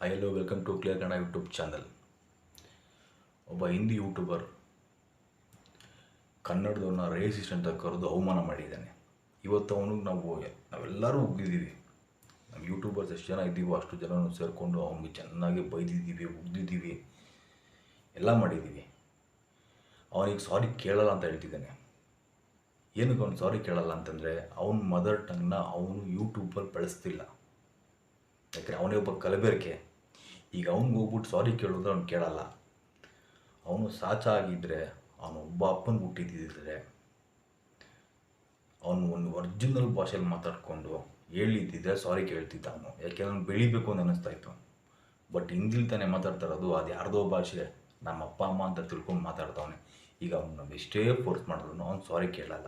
Hi hello welcome to clear Kannada YouTube channel ಒಬ್ಬ Hindi YouTuber ಕನ್ನಡದವ್ರನ್ನ racist ಅಂತ ಕರೆದು ಅವಮಾನ ಮಾಡಿದ್ದಾನೆ. ಇವತ್ತು ಅವನಿಗೆ ನಾವು, ನಾವೆಲ್ಲರೂ ಉಗ್ದಿದ್ದೀವಿ. ನಮ್ಮ ಯೂಟ್ಯೂಬರ್ಸ್ ಎಷ್ಟು ಜನ ಇದ್ದೀವೋ ಅಷ್ಟು ಜನನು ಸೇರಿಕೊಂಡು ಅವನಿಗೆ ಚೆನ್ನಾಗಿ ಬೈದಿದ್ದೀವಿ, ಉಗ್ದಿದ್ದೀವಿ, ಎಲ್ಲ ಮಾಡಿದ್ದೀವಿ. ಅವನಿಗೆ ಸಾರಿ ಕೇಳಲ್ಲ ಅಂತ ಹೇಳ್ತಿದ್ದಾನೆ. ಏನಕ್ಕೆ ಅವ್ನು ಸಾರಿ ಕೇಳಲ್ಲ ಅಂತಂದರೆ, ಅವನ ಮದರ್ ಟಂಗ್ನ ಅವನು ಯೂಟ್ಯೂಬಲ್ಲಿ ಬಳಸ್ತಿಲ್ಲ. ಯಾಕಂದರೆ ಅವನೇ ಒಬ್ಬ ಕಲಬೆರಕೆ. ಈಗ ಅವ್ನಿಗೆ ಹೋಗ್ಬಿಟ್ಟು ಸಾರಿ ಕೇಳೋದು ಅವ್ನು ಕೇಳಲ್ಲ. ಅವನು ಸಾಚ ಆಗಿದ್ದರೆ ಅವನು ಒಬ್ಬ ಅಪ್ಪನ ಹುಟ್ಟಿದ್ದಿದ್ರೆ ಅವನು ಒಂದು ಒರಿಜಿನಲ್ ಭಾಷೆಯಲ್ಲಿ ಮಾತಾಡಿಕೊಂಡು ಹೇಳಿದ್ದಿದ್ರೆ ಸಾರಿ ಕೇಳ್ತಿದ್ದ ಅವನು. ಯಾಕೆಂದ್ರೆ ಅವ್ನು ಬೆಳಿಬೇಕು ಅಂತ ಅನ್ನಿಸ್ತಾ ಇತ್ತು. ಬಟ್ ಹಿಂದಿಲ್ ತಾನೇ ಮಾತಾಡ್ತಾ ಇರೋದು, ಅದು ಯಾರ್ದೋ ಭಾಷೆ ನಮ್ಮ ಅಪ್ಪ ಅಮ್ಮ ಅಂತ ತಿಳ್ಕೊಂಡು ಮಾತಾಡ್ತಾವನೆ ಈಗ ಅವ್ನು ನಾವು ಎಷ್ಟೇ ಫೋರ್ಸ್ ಮಾಡಿದ್ರು ಅವ್ನು ಸಾರಿ ಕೇಳಲ್ಲ.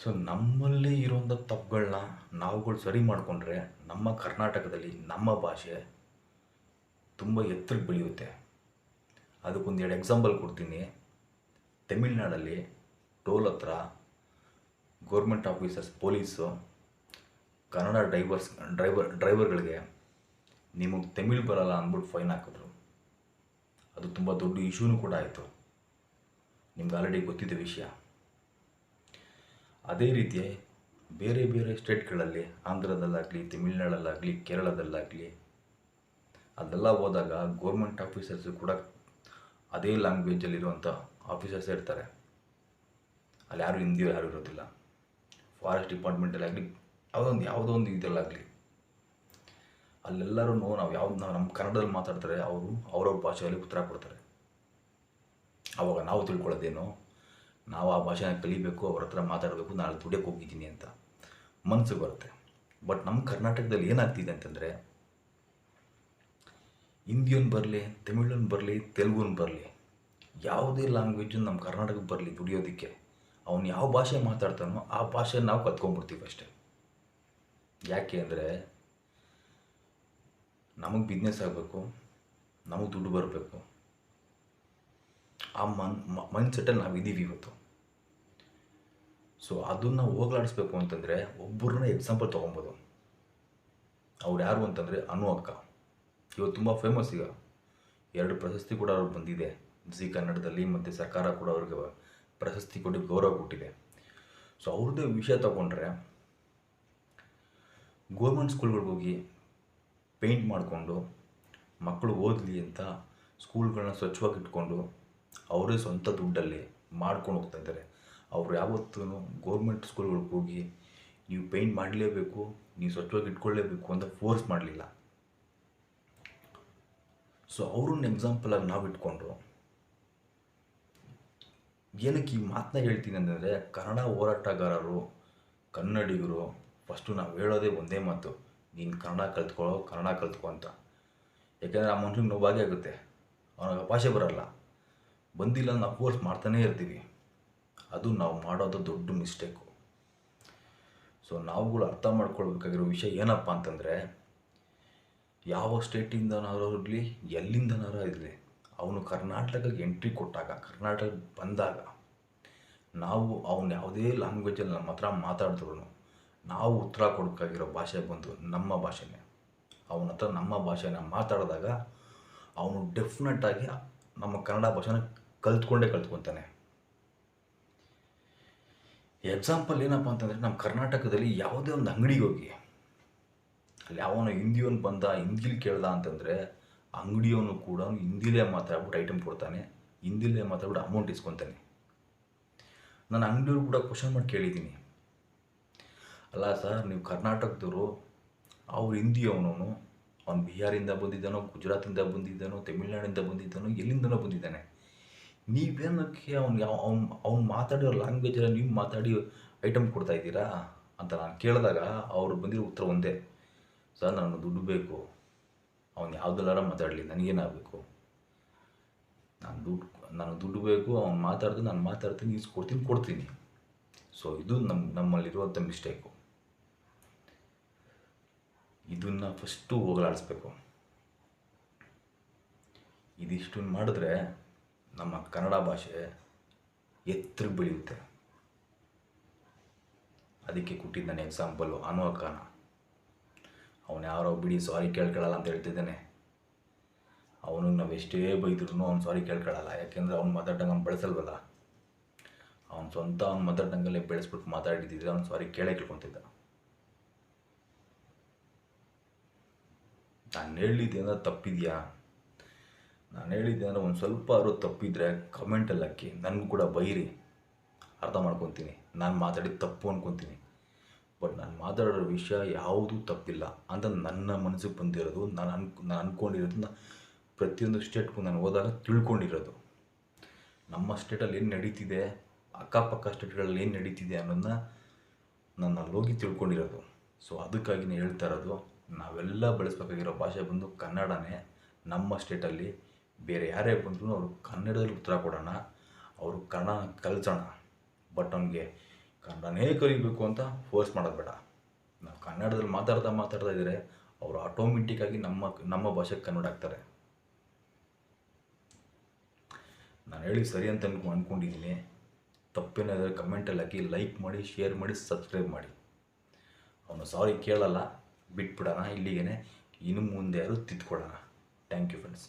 ಸೊ ನಮ್ಮಲ್ಲಿ ಇರೋಂಥ ತಪ್ಪುಗಳನ್ನ ನಾವುಗಳು ಸರಿ ಮಾಡಿಕೊಂಡ್ರೆ ನಮ್ಮ ಕರ್ನಾಟಕದಲ್ಲಿ, ನಮ್ಮ ಭಾಷೆ ತುಂಬ ಎತ್ತರಕ್ಕೆ ಬೆಳೆಯುತ್ತೆ. ಅದಕ್ಕೊಂದು ಎರಡು ಎಕ್ಸಾಂಪಲ್ ಕೊಡ್ತೀನಿ. ತಮಿಳ್ನಾಡಲ್ಲಿ ಟೋಲ್ ಹತ್ರ government officers police Kannada drivers driver ಡ್ರೈವರ್ಗಳಿಗೆ ನಿಮಗೆ ತಮಿಳ್ ಬರಲ್ಲ ಅಂದ್ಬಿಟ್ಟು ಫೈನ್ ಹಾಕಿದ್ರು. ಅದು ತುಂಬ ದೊಡ್ಡ ಇಶ್ಯೂನು ಕೂಡ ಆಯಿತು. ನಿಮ್ಗೆ ಆಲ್ರೆಡಿ ಗೊತ್ತಿದ್ದ ವಿಷಯ. ಅದೇ ರೀತಿ ಬೇರೆ ಬೇರೆ ಸ್ಟೇಟ್ಗಳಲ್ಲಿ, ಆಂಧ್ರದಲ್ಲಾಗಲಿ, ತಮಿಳ್ನಾಡಲ್ಲಾಗಲಿ, ಕೇರಳದಲ್ಲಾಗಲಿ, ಅದೆಲ್ಲ ಹೋದಾಗ ಗೌರ್ಮೆಂಟ್ ಆಫೀಸರ್ಸ್ ಕೂಡ ಅದೇ ಲ್ಯಾಂಗ್ವೇಜಲ್ಲಿರುವಂಥ ಆಫೀಸರ್ಸ್ ಇರ್ತಾರೆ. ಅಲ್ಲಿ ಯಾರು ಹಿಂದಿಯೋ ಯಾರು ಇರೋದಿಲ್ಲ. ಫಾರೆಸ್ಟ್ ಡಿಪಾರ್ಟ್ಮೆಂಟಲ್ಲಾಗಲಿ ಯಾವುದೋ ಒಂದು ಯಾವುದೋ ಒಂದು ಇದರಲ್ಲಾಗಲಿ. ಅಲ್ಲೆಲ್ಲರೂ ನಾವು ಯಾವ್ದು, ನಾವು ನಮ್ಮ ಕನ್ನಡದಲ್ಲಿ ಮಾತಾಡ್ತಾರೆ, ಅವರು ಅವರವ್ರ ಭಾಷೆಯಲ್ಲಿ ಉತ್ತರ ಕೊಡ್ತಾರೆ. ಆವಾಗ ನಾವು ತಿಳ್ಕೊಳ್ಳೋದೇನು? ನಾವು ಆ ಭಾಷೆನ ಕಲಿಬೇಕು, ಅವ್ರ ಹತ್ರ ಮಾತಾಡಬೇಕು, ನಾಳೆ ದುಡಿಯಕ್ಕೆ ಹೋಗಿದ್ದೀನಿ ಅಂತ ಮನಸ್ಸು ಬರುತ್ತೆ. ಬಟ್ ನಮ್ಮ ಕರ್ನಾಟಕದಲ್ಲಿ ಏನಾಗ್ತಿದೆ ಅಂತಂದರೆ ಹಿಂದಿಯೊಂದು ಬರಲಿ, ತಮಿಳನ್ ಬರಲಿ, ತೆಲುಗುನ್ ಬರಲಿ, ಯಾವುದೇ ಲ್ಯಾಂಗ್ವೇಜು ನಮ್ಮ ಕರ್ನಾಟಕಕ್ಕೆ ಬರಲಿ ದುಡಿಯೋದಕ್ಕೆ, ಅವನು ಯಾವ ಭಾಷೆ ಮಾತಾಡ್ತಾನೋ ಆ ಭಾಷೆ ನಾವು ಕತ್ಕೊಂಡ್ಬಿಡ್ತೀವಿ ಅಷ್ಟೇ. ಯಾಕೆ ಅಂದರೆ, ನಮಗೆ ಬಿಸ್ನೆಸ್ ಆಗಬೇಕು, ನಮಗೆ ದುಡ್ಡು ಬರಬೇಕು ಆ ಮನ್ ಮೈಂಡ್ ಸೆಟ್ಟಲ್ಲಿ ನಾವು ಇದ್ದೀವಿ ಇವತ್ತು. ಸೊ ಅದನ್ನು ಹೋಗ್ಲಾಡಿಸ್ಬೇಕು ಅಂತಂದರೆ ಒಬ್ಬರನ್ನ ಎಕ್ಸಾಂಪಲ್ ತೊಗೊಬೋದು. ಅವ್ರು ಯಾರು ಅಂತಂದರೆ ಅನು ಅಕ್ಕ. ಇವತ್ತು ತುಂಬ ಫೇಮಸ್ ಈಗ. ಎರಡು ಪ್ರಶಸ್ತಿ ಕೂಡ ಅವ್ರಿಗೆ ಬಂದಿದೆ. ಜಿ ಕನ್ನಡದಲ್ಲಿ ಮತ್ತು ಸರ್ಕಾರ ಕೂಡ ಅವ್ರಿಗೆ ಪ್ರಶಸ್ತಿ ಕೊಟ್ಟು ಗೌರವ ಕೊಟ್ಟಿದೆ. ಸೊ ಅವ್ರದ್ದೇ ವಿಷಯ ತಗೊಂಡ್ರೆ ಗೋರ್ಮೆಂಟ್ ಸ್ಕೂಲ್ಗಳಿಗೆ ಹೋಗಿ ಪೇಂಟ್ ಮಾಡಿಕೊಂಡು ಮಕ್ಕಳು ಓದಲಿ ಅಂತ ಸ್ಕೂಲ್ಗಳನ್ನ ಸ್ವಚ್ಛವಾಗಿ ಇಟ್ಕೊಂಡು ಅವರೇ ಸ್ವಂತ ದುಡ್ಡಲ್ಲಿ ಮಾಡ್ಕೊಂಡು ಹೋಗ್ತಾ ಇದ್ದಾರೆ. ಅವ್ರು ಯಾವತ್ತೂ ಗೌರ್ಮೆಂಟ್ ಸ್ಕೂಲ್ಗಳಿಗೆ ಹೋಗಿ ನೀವು ಪೇಂಟ್ ಮಾಡಲೇಬೇಕು, ನೀವು ಸ್ವಚ್ಛವಾಗಿ ಇಟ್ಕೊಳ್ಳೇಬೇಕು ಅಂತ ಫೋರ್ಸ್ ಮಾಡಲಿಲ್ಲ. ಸೊ ಅವ್ರನ್ನ ಎಕ್ಸಾಂಪಲಾಗಿ ನಾವು ಇಟ್ಕೊಂಡ್ರು. ಏನಕ್ಕೆ ಈ ಮಾತನ್ನ ಹೇಳ್ತೀನಿ ಅಂತಂದರೆ, ಕನ್ನಡ ಹೋರಾಟಗಾರರು, ಕನ್ನಡಿಗರು ಫಸ್ಟು ನಾವು ಹೇಳೋದೇ ಒಂದೇ ಮಾತು, ನೀನು ಕನ್ನಡ ಕಲ್ತ್ಕೊಳ್ಳೋ, ಕನ್ನಡ ಕಲ್ತ್ಕೊ ಅಂತ. ಯಾಕೆಂದರೆ ಆ ಮನುಷ್ಯನಿಗೆ ನೋವಾಗೇ ಆಗುತ್ತೆ. ಅವನಿಗೆ ಭಾಷೆ ಬರಲ್ಲ. ಬಂದಿಲ್ಲ ನಾವು ಫೋರ್ಸ್ ಮಾಡ್ತಾನೇ ಇರ್ತೀವಿ. ಅದು ನಾವು ಮಾಡೋದು ದೊಡ್ಡ ಮಿಸ್ಟೇಕು ಸೊ ನಾವುಗಳು ಅರ್ಥ ಮಾಡ್ಕೊಳ್ಬೇಕಾಗಿರೋ ವಿಷಯ ಏನಪ್ಪ ಅಂತಂದರೆ, ಯಾವ ಸ್ಟೇಟಿಂದನಾದ್ರೂ ಇರಲಿ ಎಲ್ಲಿಂದನಾದ್ರೂ ಇರಲಿ, ಅವನು ಕರ್ನಾಟಕಕ್ಕೆ ಎಂಟ್ರಿ ಕೊಟ್ಟಾಗ, ಕರ್ನಾಟಕ ಬಂದಾಗ, ನಾವು ಅವನು ಯಾವುದೇ ಲ್ಯಾಂಗ್ವೇಜಲ್ಲಿ ನಮ್ಮ ಹತ್ರ ಮಾತಾಡಿದ್ರು ನಾವು ಉತ್ತರ ಕೊಡಬೇಕಾಗಿರೋ ಭಾಷೆ ಬಂದು ನಮ್ಮ ಭಾಷೆನೇ. ಅವನ ಹತ್ರ ನಮ್ಮ ಭಾಷೆನ ಮಾತಾಡಿದಾಗ, ಅವನು ಡೆಫಿನೆಟಾಗಿ ನಮ್ಮ ಕನ್ನಡ ಭಾಷೆನ ಕಲ್ತ್ಕೊಂಡೇ ಕಲ್ತ್ಕೊತಾನೆ. ಎಕ್ಸಾಂಪಲ್ ಏನಪ್ಪ ಅಂತಂದರೆ ನಮ್ಮ ಕರ್ನಾಟಕದಲ್ಲಿ ಯಾವುದೇ ಒಂದು ಅಂಗಡಿಗೆ ಹೋಗಿ, ಅಲ್ಲಿ ಯಾವನ ಹಿಂದಿಯವನು ಬಂದ, ಹಿಂದಿಲಿ ಕೇಳ್ದ ಅಂತಂದರೆ ಅಂಗಡಿಯವನು ಕೂಡ ಹಿಂದಿಲೇ ಮಾತಾಡ್ಬಿಟ್ಟು ಐಟಮ್ ಕೊಡ್ತಾನೆ, ಹಿಂದಿಲೇ ಮಾತಾಡ್ಬಿಟ್ಟು ಅಮೌಂಟ್ ಇಸ್ಕೊತಾನೆ. ನಾನು ಅಂಗಡಿಯವ್ರು ಕೂಡ ಕ್ವಶನ್ ಮಾಡಿ ಕೇಳಿದ್ದೀನಿ. ಅಲ್ಲ ಸರ್, ನೀವು ಕರ್ನಾಟಕದವರು, ಅವ್ರು ಹಿಂದಿ ಅವನವನು ಅವ್ನು ಬಿಹಾರಿಂದ ಬಂದಿದ್ದಾನೋ, ಗುಜರಾತಿಂದ ಬಂದಿದ್ದಾನೋ, ತಮಿಳ್ನಾಡಿಂದ ಬಂದಿದ್ದಾನೋ, ಎಲ್ಲಿಂದನೋ ಬಂದಿದ್ದಾನೆ. ನೀವೇನಕ್ಕೆ ಅವ್ನು ಯಾವ ಅವ್ನು ಅವ್ನು ಮಾತಾಡಿರೋ ಲ್ಯಾಂಗ್ವೇಜಲ್ಲಿ ನೀವು ಮಾತಾಡಿ ಐಟಮ್ ಕೊಡ್ತಾ ಇದ್ದೀರಾ ಅಂತ ನಾನು ಕೇಳಿದಾಗ ಅವ್ರು ಬಂದಿರೋ ಉತ್ತರ ಒಂದೇ. ಸರ್ ನನಗೆ ದುಡ್ಡು ಬೇಕು. ಅವ್ನು ಯಾವುದೆಲ್ಲಾರ ಮಾತಾಡಲಿ ನನಗೇನಾಗಬೇಕು? ನಾನು ದುಡ್ಡು ನಾನು ದುಡ್ಡು ಬೇಕು. ಅವ್ನು ಮಾತಾಡ್ದು, ನಾನು ಮಾತಾಡ್ತೀನಿ ಇಸ್ಕೊಡ್ತೀನಿ ಕೊಡ್ತೀನಿ ಸೊ ಇದು ನಮ್ಮ ನಮ್ಮಲ್ಲಿರುವಂಥ ಮಿಸ್ಟೇಕು ಇದನ್ನು ಫಸ್ಟು ಹೋಗಲಾಡಿಸ್ಬೇಕು. ಇದಿಷ್ಟನ್ನು ಮಾಡಿದ್ರೆ ನಮ್ಮ ಕನ್ನಡ ಭಾಷೆ ಎತ್ತರ ಬೆಳೆಯುತ್ತೆ ಅದಕ್ಕೆ ಕೊಟ್ಟಿದ್ದು ನಾನು ಎಕ್ಸಾಂಪಲ್ಲು ಅನು ಅಕ್ಕನ ಅವನು ಯಾರೋ ಬಿಡಿ ಸಾರಿ ಕೇಳ್ಕೊಳ್ಳಲ್ಲ ಅಂತ ಹೇಳ್ತಿದ್ದಾನೆ. ಅವನಿಗೆ ನಾವು ಎಷ್ಟೇ ಬೈದ್ರೂ ಅವ್ನು ಸಾರಿ ಕೇಳ್ಕೊಳ್ಳಲ್ಲ. ಯಾಕೆಂದರೆ ಅವ್ನು ಮಾತಾಡ್ದಂಗೆ ಅವ್ನು ಬೆಳೆಸಲ್ವಲ್ಲ. ಅವ್ನು ಸ್ವಂತ ಅವ್ನು ಮಾತಾಡ್ದಂಗಲ್ಲೇ ಬೆಳೆಸ್ಬಿಟ್ಟು ಮಾತಾಡಿದ್ದಿದ್ರೆ ಅವ್ನು ಸಾರಿ ಕೇಳೇ ಕೇಳ್ಕೊತಿದ್ದ. ನಾನು ಹೇಳಿದ್ದೆ ತಪ್ಪಿದೆಯಾ? ನಾನು ಹೇಳಿದ್ದೆ ಅಂದರೆ ಒಂದು ಸ್ವಲ್ಪ ಆದರೂ ತಪ್ಪಿದ್ರೆ ಕಮೆಂಟಲ್ಲಿ ಹಾಕಿ. ನನಗೂ ಕೂಡ ಬೈರಿ. ಅರ್ಥ ಮಾಡ್ಕೊತೀನಿ. ನಾನು ಮಾತಾಡಿದ ತಪ್ಪು ಅಂದ್ಕೊತೀನಿ ಬಟ್ ನಾನು ಮಾತಾಡೋ ವಿಷಯ ಯಾವುದೂ ತಪ್ಪಿಲ್ಲ. ಅಂತ ನನ್ನ ಮನಸ್ಸಿಗೆ ಬಂದಿರೋದು, ನಾನು ಅನ್, ನಾನು ಅಂದ್ಕೊಂಡಿರೋದನ್ನ ಪ್ರತಿಯೊಂದು ಸ್ಟೇಟ್ಗೂ ನಾನು ಹೋದಾಗ ತಿಳ್ಕೊಂಡಿರೋದು. ನಮ್ಮ ಸ್ಟೇಟಲ್ಲಿ ಏನು ನಡೀತಿದೆ, ಅಕ್ಕಪಕ್ಕ ಸ್ಟೇಟ್ಗಳಲ್ಲಿ ಏನು ನಡೀತಿದೆ ಅನ್ನೋದನ್ನ ನಾನು ಅಲ್ಲೋಗಿ ತಿಳ್ಕೊಂಡಿರೋದು. ಸೊ ಅದಕ್ಕಾಗಿನೇ ಹೇಳ್ತಾ ಇರೋದು, ನಾವೆಲ್ಲ ಬಳಸ್ಬೇಕಾಗಿರೋ ಭಾಷೆ ಬಂದು ಕನ್ನಡನೇ ನಮ್ಮ ಸ್ಟೇಟಲ್ಲಿ ಬೇರೆ ಯಾರೇ ಬಂದರೂ ಅವರು ಕನ್ನಡದಲ್ಲಿ ಉತ್ತರ ಕೊಡೋಣ, ಅವರು ಕನ್ನಡ ಕಲಿಸೋಣ, ಬಟ್ ಅವನಿಗೆ ಕನ್ನಡನೇ ಕಲಿಬೇಕು ಅಂತ ಫೋರ್ಸ್ ಮಾಡೋದು ಬೇಡ. ನಾವು ಕನ್ನಡದಲ್ಲಿ ಮಾತಾಡ್ತಾ ಮಾತಾಡ್ತಾ ಇದ್ದರೆ ಅವರು ಆಟೋಮೆಟಿಕ್ಕಾಗಿ ನಮ್ಮ ನಮ್ಮ ಭಾಷೆಗೆ ಕನ್ನಡ ಆಗ್ತಾರೆ. ನಾನು ಹೇಳಿ ಸರಿ ಅಂತ ಅನ್ಕೊ ಅಂದ್ಕೊಂಡಿದ್ದೀನಿ ತಪ್ಪೇನಾದರೆ ಕಮೆಂಟಲ್ಲಿ ಹಾಕಿ ಲೈಕ್ ಮಾಡಿ ಶೇರ್ ಮಾಡಿ ಸಬ್ಸ್ಕ್ರೈಬ್ ಮಾಡಿ. ಅವನು ಸಾರಿ ಕೇಳಲ್ಲ, ಬಿಟ್ಬಿಡೋಣ ಇಲ್ಲಿಗೆ ಇನ್ನು ಮುಂದೆ ಯಾರು ತಿದ್ಕೊಡೋಣ ಥ್ಯಾಂಕ್ ಯು ಫ್ರೆಂಡ್ಸ್